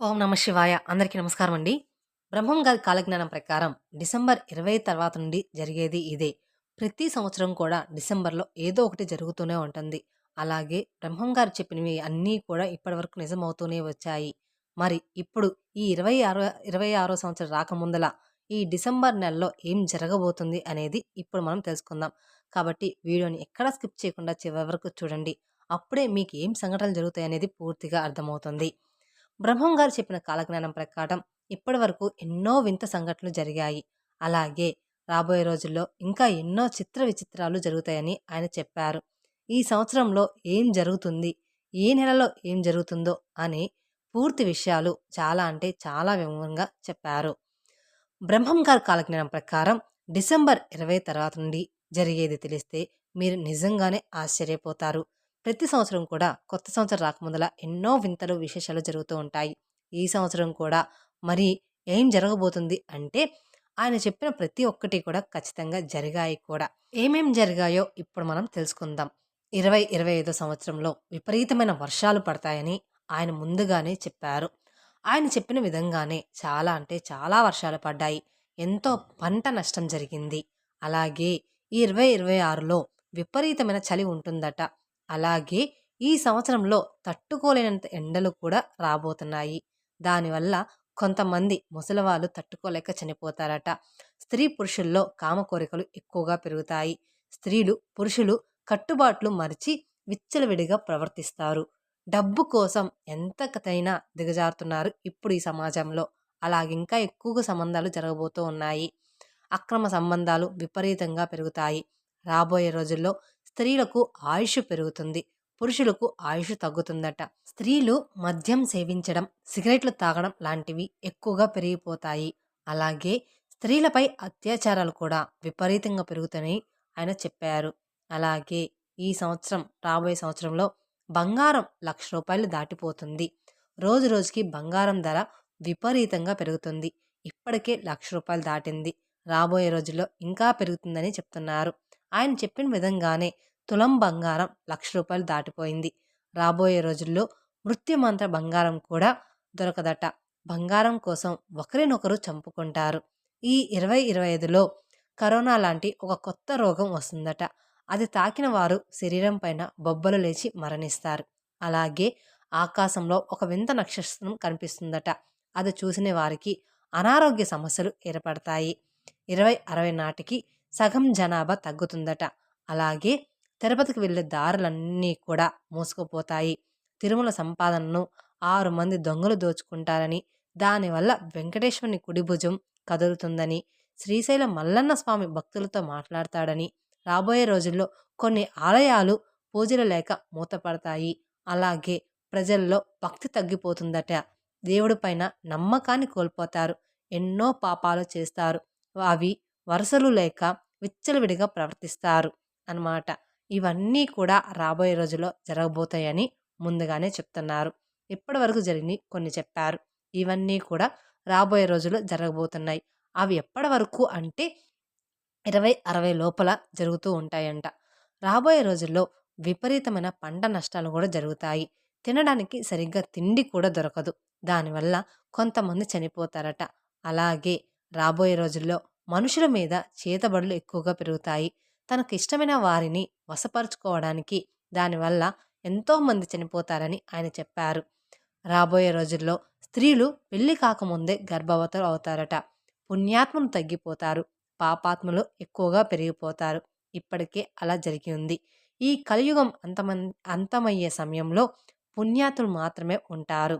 ఓం నమ శివాయ. అందరికీ నమస్కారం అండి. బ్రహ్మం గారి కాలజ్ఞానం ప్రకారం డిసెంబర్ ఇరవై తర్వాత నుండి జరిగేది ఇదే. ప్రతి సంవత్సరం కూడా డిసెంబర్లో ఏదో ఒకటి జరుగుతూనే ఉంటుంది. అలాగే బ్రహ్మం గారు చెప్పినవి అన్నీ కూడా ఇప్పటివరకు నిజమవుతూనే వచ్చాయి. మరి ఇప్పుడు ఈ ఇరవై ఆరో ఇరవై ఆరో సంవత్సరం రాకముందల ఈ డిసెంబర్ నెలలో ఏం జరగబోతుంది అనేది ఇప్పుడు మనం తెలుసుకుందాం. కాబట్టి వీడియోని ఎక్కడా స్కిప్ చేయకుండా చివరి వరకు చూడండి. అప్పుడే మీకు ఏం సంఘటనలు జరుగుతాయి అనేది పూర్తిగా అర్థమవుతుంది. బ్రహ్మం గారు చెప్పిన కాలజ్ఞానం ప్రకారం ఇప్పటి వరకు ఎన్నో వింత సంఘటనలు జరిగాయి. అలాగే రాబోయే రోజుల్లో ఇంకా ఎన్నో చిత్ర విచిత్రాలు జరుగుతాయని ఆయన చెప్పారు. ఈ సంవత్సరంలో ఏం జరుగుతుంది? ఏ నెలలో ఏం జరుగుతుందో అని పూర్తి విషయాలు చాలా అంటే చాలా వివరంగా చెప్పారు. బ్రహ్మం గారి కాలజ్ఞానం ప్రకారం డిసెంబర్ ఇరవై తర్వాత నుండి జరిగేది తెలిస్తే మీరు నిజంగానే ఆశ్చర్యపోతారు. ప్రతి సంవత్సరం కూడా కొత్త సంవత్సరం రాకముందల ఎన్నో వింతలు విశేషాలు జరుగుతూ ఉంటాయి. ఈ సంవత్సరం కూడా మరి ఏం జరగబోతుంది అంటే ఆయన చెప్పిన ప్రతి ఒక్కటి కూడా ఖచ్చితంగా జరిగాయి కూడా. ఏమేం జరిగాయో ఇప్పుడు మనం తెలుసుకుందాం. ఇరవై ఇరవై ఐదో సంవత్సరంలో విపరీతమైన వర్షాలు పడతాయని ఆయన ముందుగానే చెప్పారు. ఆయన చెప్పిన విధంగానే చాలా అంటే చాలా వర్షాలు పడ్డాయి. ఎంతో పంట నష్టం జరిగింది. అలాగే ఈ ఇరవై ఇరవై ఆరులో విపరీతమైన చలి ఉంటుందట. అలాగే ఈ సంవత్సరంలో తట్టుకోలేనంత ఎండలు కూడా రాబోతున్నాయి. దానివల్ల కొంతమంది ముసలివాళ్ళు తట్టుకోలేక చనిపోతారట. స్త్రీ పురుషుల్లో కామ కోరికలు ఎక్కువగా పెరుగుతాయి. స్త్రీలు పురుషులు కట్టుబాట్లు మరిచి విచ్చలవిడిగా ప్రవర్తిస్తారు. డబ్బు కోసం ఎంతకైనా దిగజారుతున్నారు ఇప్పుడు ఈ సమాజంలో. అలాగింకా ఎక్కువగా సంబంధాలు జరగబోతూ ఉన్నాయి. అక్రమ సంబంధాలు విపరీతంగా పెరుగుతాయి. రాబోయే రోజుల్లో స్త్రీలకు ఆయుష్ పెరుగుతుంది పురుషులకు ఆయుష్ తగ్గుతుందట. స్త్రీలు మద్యం సేవించడం సిగరెట్లు తాగడం లాంటివి ఎక్కువగా పెరిగిపోతాయి. అలాగే స్త్రీలపై అత్యాచారాలు కూడా విపరీతంగా పెరుగుతాయని ఆయన చెప్పారు. అలాగే ఈ సంవత్సరం రాబోయే సంవత్సరంలో బంగారం లక్ష రూపాయలు దాటిపోతుంది. రోజు రోజుకి బంగారం ధర విపరీతంగా పెరుగుతుంది. ఇప్పటికే లక్ష రూపాయలు దాటింది. రాబోయే రోజుల్లో ఇంకా పెరుగుతుందని చెప్తున్నారు. ఆయన చెప్పిన విధంగానే తులం బంగారం లక్ష రూపాయలు దాటిపోయింది. రాబోయే రోజుల్లో మృత్యుమంత్ర బంగారం కూడా దొరకదట. బంగారం కోసం ఒకరినొకరు చంపుకుంటారు. ఈ ఇరవై ఇరవై ఐదులో కరోనా లాంటి ఒక కొత్త రోగం వస్తుందట. అది తాకిన వారు శరీరం పైన బొబ్బలు లేచి మరణిస్తారు. అలాగే ఆకాశంలో ఒక వింత నక్షత్రం కనిపిస్తుందట. అది చూసిన వారికి అనారోగ్య సమస్యలు ఏర్పడతాయి. ఇరవై అరవై నాటికి సగం జనాభా తగ్గుతుందట. అలాగే తిరుపతికి వెళ్ళే దారులన్నీ కూడా మూసుకుపోతాయి. తిరుమల సంపాదనను ఆరు మంది దొంగలు దోచుకుంటారని దానివల్ల వెంకటేశ్వరుని కుడి భుజం కదులుతుందని శ్రీశైలం మల్లన్న స్వామి భక్తులతో మాట్లాడతాడని రాబోయే రోజుల్లో కొన్ని ఆలయాలు పూజలు లేక మూతపడతాయి. అలాగే ప్రజల్లో భక్తి తగ్గిపోతుందట. దేవుడి పైన నమ్మకాన్ని కోల్పోతారు. ఎన్నో పాపాలు చేస్తారు. అవి వరుసలు లేక విచ్చలవిడిగా ప్రవర్తిస్తారు అన్నమాట. ఇవన్నీ కూడా రాబోయే రోజుల్లో జరగబోతాయని ముందుగానే చెప్తున్నారు. ఇప్పటి వరకు జరిగినవి కొన్ని చెప్పారు. ఇవన్నీ కూడా రాబోయే రోజుల్లో జరగబోతున్నాయి. అవి ఎప్పటి వరకు అంటే ఇరవై అరవై లోపల జరుగుతూ ఉంటాయంట. రాబోయే రోజుల్లో విపరీతమైన పంట నష్టాలు కూడా జరుగుతాయి. తినడానికి సరిగ్గా తిండి కూడా దొరకదు. దానివల్ల కొంతమంది చనిపోతారట. అలాగే రాబోయే రోజుల్లో మనుషుల మీద చేతబడులు ఎక్కువగా పెరుగుతాయి. తనకు ఇష్టమైన వారిని వశపరుచుకోవడానికి దానివల్ల ఎంతోమంది చనిపోతారని ఆయన చెప్పారు. రాబోయే రోజుల్లో స్త్రీలు పెళ్ళి కాకముందే గర్భవతులు అవుతారట. పుణ్యాత్మలు తగ్గిపోతారు. పాపాత్మలు ఎక్కువగా పెరిగిపోతారు. ఇప్పటికే అలా జరిగి ఉంది ఈ కలియుగం అంతమ అంతమయ్యే సమయంలో పుణ్యాతులు మాత్రమే ఉంటారు.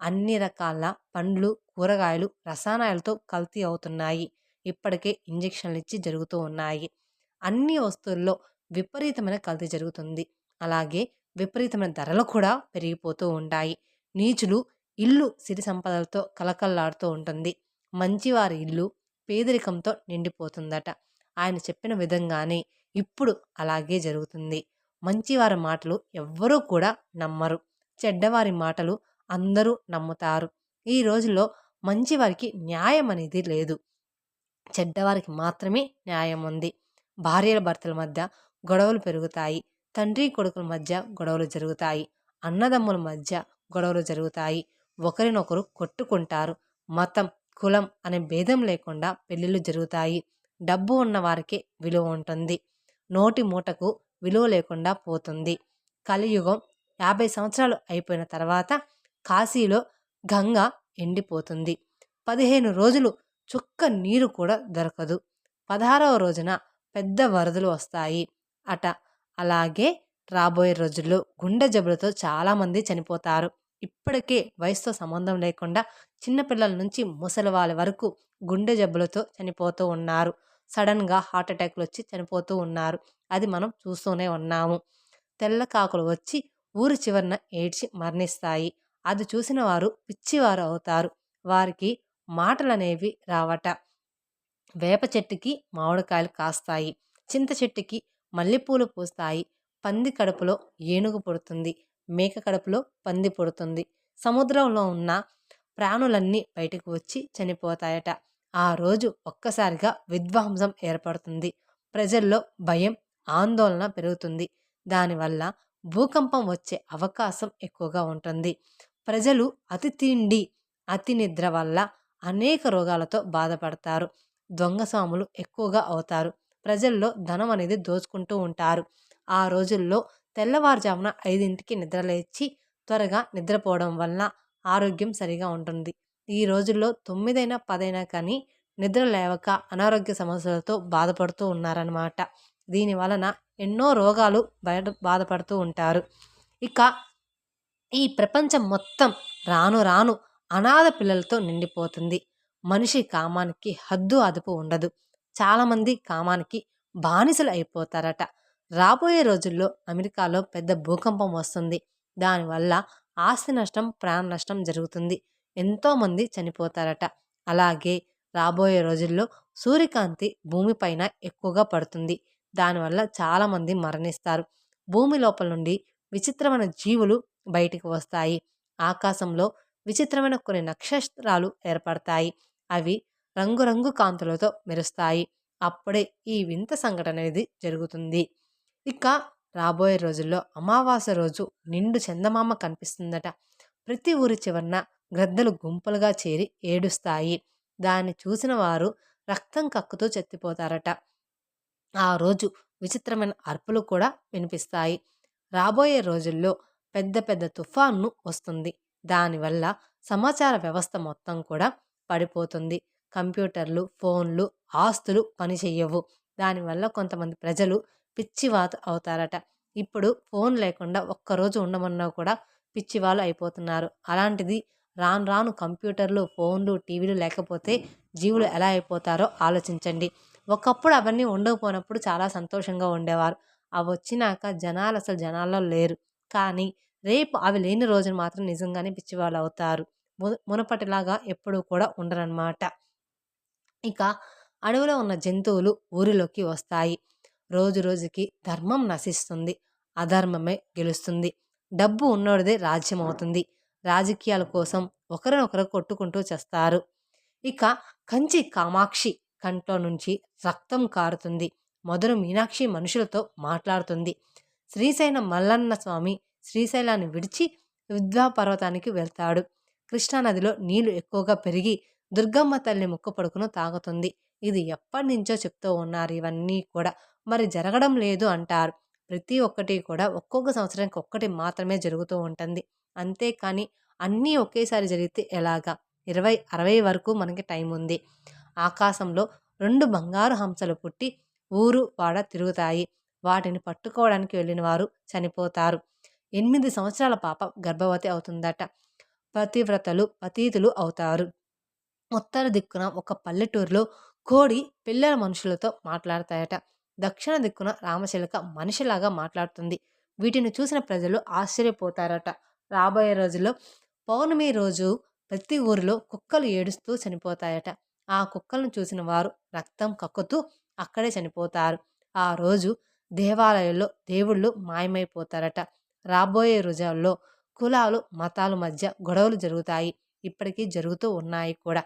అన్ని రకాల పండ్లు కూరగాయలు రసాయనాలతో కల్తీ అవుతున్నాయి. ఇప్పటికే ఇంజక్షన్లు ఇచ్చి జరుగుతూ ఉన్నాయి. అన్ని వస్తువుల్లో విపరీతమైన కల్తీ జరుగుతుంది. అలాగే విపరీతమైన ధరలు కూడా పెరిగిపోతూ ఉంటాయి. నీచులు ఇల్లు సిరి సంపదలతో కలకల్లాడుతూ ఉంటుంది. మంచివారి ఇల్లు పేదరికంతో నిండిపోతుందట. ఆయన చెప్పిన విధంగానే ఇప్పుడు అలాగే జరుగుతుంది. మంచివారి మాటలు ఎవ్వరూ కూడా నమ్మరు. చెడ్డవారి మాటలు అందరూ నమ్ముతారు. ఈ రోజుల్లో మంచివారికి న్యాయం అనేది లేదు. చెడ్డవారికి మాత్రమే న్యాయం ఉంది భార్యల భర్తల మధ్య గొడవలు పెరుగుతాయి. తండ్రి కొడుకుల మధ్య గొడవలు జరుగుతాయి. అన్నదమ్ముల మధ్య గొడవలు జరుగుతాయి. ఒకరినొకరు కొట్టుకుంటారు. మతం కులం అనే భేదం లేకుండా పెళ్ళిళ్ళు జరుగుతాయి. డబ్బు ఉన్న వారికి విలువ ఉంటుంది. నోటి మూటకు విలువ లేకుండా పోతుంది. కలియుగం యాభై సంవత్సరాలు అయిపోయిన తర్వాత కాశీలో గంగ ఎండిపోతుంది. పదిహేను రోజులు చుక్క నీరు కూడా దొరకదు. పదహారవ రోజున పెద్ద వరదలు వస్తాయి అట. అలాగే రాబోయే రోజుల్లో గుండె జబ్బులతో చాలామంది చనిపోతారు. ఇప్పటికే వయసుతో సంబంధం లేకుండా చిన్నపిల్లల నుంచి ముసలి వాళ్ళ వరకు గుండె జబ్బులతో చనిపోతూ ఉన్నారు. సడన్గా హార్ట్ అటాక్లు వచ్చి చనిపోతూ ఉన్నారు. అది మనం చూస్తూనే ఉన్నాము. తెల్ల కాకులు వచ్చి ఊరి చివరన ఏడ్చి మరణిస్తాయి. అది చూసిన వారు పిచ్చివారు అవుతారు. వారికి మాటలనేవి రావట. వేప చెట్టుకి మామిడికాయలు కాస్తాయి. చింత చెట్టుకి మల్లెపూలు పూస్తాయి. పంది కడుపులో ఏనుగు పుడుతుంది. మేక కడుపులో పంది పుడుతుంది. సముద్రంలో ఉన్న ప్రాణులన్నీ బయటకు వచ్చి చనిపోతాయట. ఆ రోజు ఒక్కసారిగా విధ్వంసం ఏర్పడుతుంది. ప్రజల్లో భయం ఆందోళన పెరుగుతుంది. దానివల్ల భూకంపం వచ్చే అవకాశం ఎక్కువగా ఉంటుంది. ప్రజలు అతి తిండి అతి నిద్ర వల్ల అనేక రోగాలతో బాధపడతారు. దొంగస్వాములు ఎక్కువగా అవుతారు. ప్రజల్లో ధనం అనేది దోచుకుంటూ ఉంటారు. ఆ రోజుల్లో తెల్లవారుజామున ఐదింటికి నిద్రలేచి త్వరగా నిద్రపోవడం వలన ఆరోగ్యం సరిగా ఉంటుంది. ఈ రోజుల్లో తొమ్మిదైనా పదైనా కానీ నిద్ర లేవక అనారోగ్య సమస్యలతో బాధపడుతూ ఉన్నారన్నమాట. దీని వలన ఎన్నో రోగాలు బయట బాధపడుతూ ఉంటారు. ఇక ఈ ప్రపంచం మొత్తం రాను రాను అనాథ పిల్లలతో నిండిపోతుంది. మనిషి కామానికి హద్దు అదుపు ఉండదు. చాలామంది కామానికి బానిసలు అయిపోతారట. రాబోయే రోజుల్లో అమెరికాలో పెద్ద భూకంపం వస్తుంది. దానివల్ల ఆస్తి నష్టం ప్రాణ నష్టం జరుగుతుంది. ఎంతోమంది చనిపోతారట. అలాగే రాబోయే రోజుల్లో సూర్యకాంతి భూమిపైన ఎక్కువగా పడుతుంది. దానివల్ల చాలామంది మరణిస్తారు. భూమి లోపల నుండి విచిత్రమైన జీవులు బయటికి వస్తాయి. ఆకాశంలో విచిత్రమైన కొన్ని నక్షత్రాలు ఏర్పడతాయి. అవి రంగురంగు కాంతులతో మెరుస్తాయి. అప్పుడే ఈ వింత సంఘటన అనేది జరుగుతుంది. ఇక రాబోయే రోజుల్లో అమావాస్య రోజు నిండు చందమామ కనిపిస్తుందట. ప్రతి ఊరి చివరన గ్రద్దలు గుంపులుగా చేరి ఏడుస్తాయి. దాన్ని చూసిన వారు రక్తం కక్కుతూ చెత్తిపోతారట. ఆ రోజు విచిత్రమైన అర్పులు కూడా వినిపిస్తాయి. రాబోయే రోజుల్లో పెద్ద పెద్ద తుఫాను వస్తుంది. దానివల్ల సమాచార వ్యవస్థ మొత్తం కూడా పడిపోతుంది. కంప్యూటర్లు ఫోన్లు ఆస్తులు పనిచేయవు దానివల్ల కొంతమంది ప్రజలు పిచ్చివాత అవుతారట. ఇప్పుడు ఫోన్ లేకుండా ఒక్కరోజు ఉండమన్నా కూడా పిచ్చివాళ్ళు అయిపోతున్నారు. అలాంటిది రాను రాను కంప్యూటర్లు ఫోన్లు టీవీలు లేకపోతే జీవులు ఎలా అయిపోతారో ఆలోచించండి. ఒకప్పుడు అవన్నీ ఉండకపోయినప్పుడు చాలా సంతోషంగా ఉండేవారు. అవి వచ్చినాక జనాలు అసలు జనాల్లో లేరు. కానీ రేపు అవి లేని రోజున మాత్రం నిజంగానే పిచ్చివాళ్ళు అవుతారు. మునపటిలాగా ఎప్పుడూ కూడా ఉండరన్నమాట. ఇక అడవిలో ఉన్న జంతువులు ఊరిలోకి వస్తాయి. రోజు రోజుకి ధర్మం నశిస్తుంది. అధర్మమే గెలుస్తుంది. డబ్బు ఉన్నోడిదే రాజ్యం అవుతుంది. రాజకీయాల కోసం ఒకరినొకరు కొట్టుకుంటూ చేస్తారు. ఇక కంచి కామాక్షి కంట్లో నుంచి రక్తం కారుతుంది. మొదలు మీనాక్షి మనుషులతో మాట్లాడుతుంది. శ్రీశైలం మల్లన్న స్వామి శ్రీశైలాన్ని విడిచి విద్వా పర్వతానికి వెళ్తాడు. కృష్ణానదిలో నీళ్ళు ఎక్కువగా పెరిగి దుర్గమ్మ తల్లి ముక్కు పడుకును తాగుతుంది ఇది ఎప్పటి నుంచో చెప్తూ ఉన్నారు. ఇవన్నీ కూడా మరి జరగడం లేదు అంటారు. ప్రతి ఒక్కటి కూడా ఒక్కొక్క సంవత్సరానికి ఒక్కటి మాత్రమే జరుగుతూ ఉంటుంది. అంతేకాని అన్నీ ఒకేసారి జరిగితే ఎలాగా? ఇరవై అరవై వరకు మనకి టైం ఉంది. ఆకాశంలో రెండు బంగారు హంసలు పుట్టి ఊరు వాడ తిరుగుతాయి. వాటిని పట్టుకోవడానికి వెళ్ళిన వారు చనిపోతారు. ఎనిమిది సంవత్సరాల పాప గర్భవతి అవుతుందట. పతివ్రతలు పతీతులు అవుతారు. ఉత్తర దిక్కున ఒక పల్లెటూరులో కోడి పిల్లల మనుషులతో మాట్లాడతాయట. దక్షిణ దిక్కున రామచిలక మనిషిలాగా మాట్లాడుతుంది. వీటిని చూసిన ప్రజలు ఆశ్చర్యపోతారట. రాబోయే రోజుల్లో పౌర్ణమి రోజు ప్రతి ఊరిలో కుక్కలు ఏడుస్తూ చనిపోతాయట. ఆ కుక్కలను చూసిన వారు రక్తం కక్కుతూ అక్కడే చనిపోతారు. ఆ రోజు దేవాలయంలో దేవుళ్ళు మాయమైపోతారట. రాబోయే రోజుల్లో కులాలు మతాల మధ్య గొడవలు జరుగుతాయి. ఇప్పటికీ జరుగుతూ ఉన్నాయి కూడా.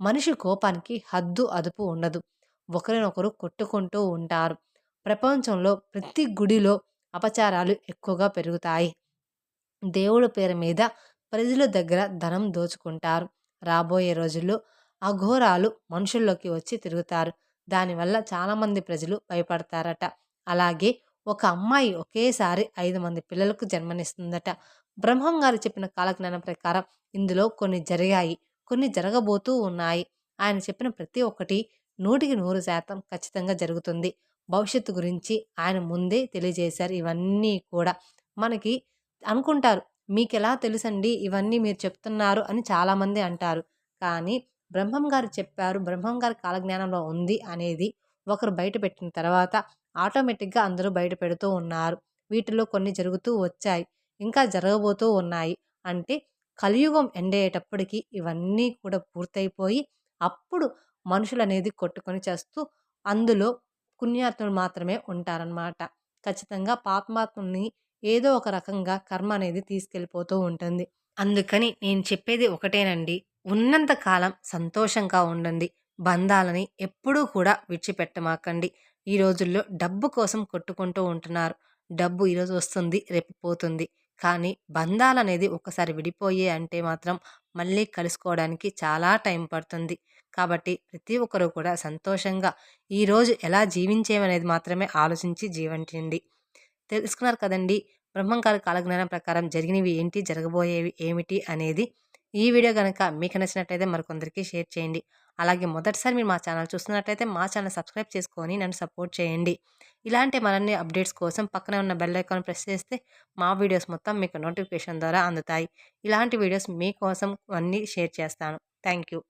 మనిషి కోపానికి హద్దు అదుపు ఉండదు. ఒకరినొకరు కొట్టుకుంటూ ఉంటారు. ప్రపంచంలో ప్రతి గుడిలో అపచారాలు ఎక్కువగా పెరుగుతాయి. దేవుడి పేరు మీద ప్రజల దగ్గర ధనం దోచుకుంటారు. రాబోయే రోజుల్లో అఘోరాలు మనుషుల్లోకి వచ్చి తిరుగుతారు. దానివల్ల చాలామంది ప్రజలు భయపడతారట. అలాగే ఒక అమ్మాయి ఒకేసారి ఐదు మంది పిల్లలకు జన్మనిస్తుందట. బ్రహ్మం గారు చెప్పిన కాలజ్ఞానం ప్రకారం ఇందులో కొన్ని జరిగాయి కొన్ని జరగబోతూ ఉన్నాయి. ఆయన చెప్పిన ప్రతి ఒక్కటి నూటికి నూరు శాతం ఖచ్చితంగా జరుగుతుంది. భవిష్యత్తు గురించి ఆయన ముందే తెలియజేశారు. ఇవన్నీ కూడా మనకి అనుకుంటారు. మీకు ఎలా తెలుసండి ఇవన్నీ మీరు చెప్తున్నారు అని చాలామంది అంటారు. కానీ బ్రహ్మం గారు చెప్పారు బ్రహ్మం గారి కాలజ్ఞానంలో ఉంది అనేది ఒకరు బయట పెట్టిన తర్వాత ఆటోమేటిక్గా అందరూ బయట పెడుతూ ఉన్నారు. వీటిలో కొన్ని జరుగుతూ వచ్చాయి. ఇంకా జరగబోతూ ఉన్నాయి. అంటే కలియుగం ఎండేటప్పటికి ఇవన్నీ కూడా పూర్తయిపోయి అప్పుడు మనుషులు అనేది కొట్టుకొని చేస్తూ అందులో పుణ్యాత్ములు మాత్రమే ఉంటారనమాట ఖచ్చితంగా పాపమాత్ముల్ని ఏదో ఒక రకంగా కర్మ అనేది తీసుకెళ్ళిపోతూ ఉంటుంది. అందుకని నేను చెప్పేది ఒకటేనండి. ఉన్నంత కాలం సంతోషంగా ఉండండి. బంధాలని ఎప్పుడూ కూడా విడిచిపెట్టమాకండి. ఈ రోజుల్లో డబ్బు కోసం కొట్టుకుంటూ ఉంటున్నారు. డబ్బు ఈరోజు వస్తుంది రేపు పోతుంది. కానీ బంధాలు అనేది ఒకసారి విడిపోయే అంటే మాత్రం మళ్ళీ కలుసుకోవడానికి చాలా టైం పడుతుంది. కాబట్టి ప్రతి ఒక్కరూ కూడా సంతోషంగా ఈరోజు ఎలా జీవించేమనేది మాత్రమే ఆలోచించి జీవించండి తెలుసుకున్నారు కదండి బ్రహ్మంగారి కాలజ్ఞానం ప్రకారం జరిగినవి ఏంటి జరగబోయేవి ఏమిటి అనేది ఈ వీడియో కనుక మీకు నచ్చినట్లయితే మరికొందరికి షేర్ చేయండి. అలాగే మొదటిసారి మీరు మా ఛానల్ చూస్తున్నట్లయితే మా ఛానల్ సబ్స్క్రైబ్ చేసుకొని నన్ను సపోర్ట్ చేయండి. ఇలాంటి మరిన్ని అప్డేట్స్ కోసం పక్కనే ఉన్న బెల్ ఐకాన్ ప్రెస్ చేస్తే మా వీడియోస్ మొత్తం మీకు నోటిఫికేషన్ ద్వారా అందుతాయి. ఇలాంటి వీడియోస్ మీకోసం అన్నీ షేర్ చేస్తాను. Thank you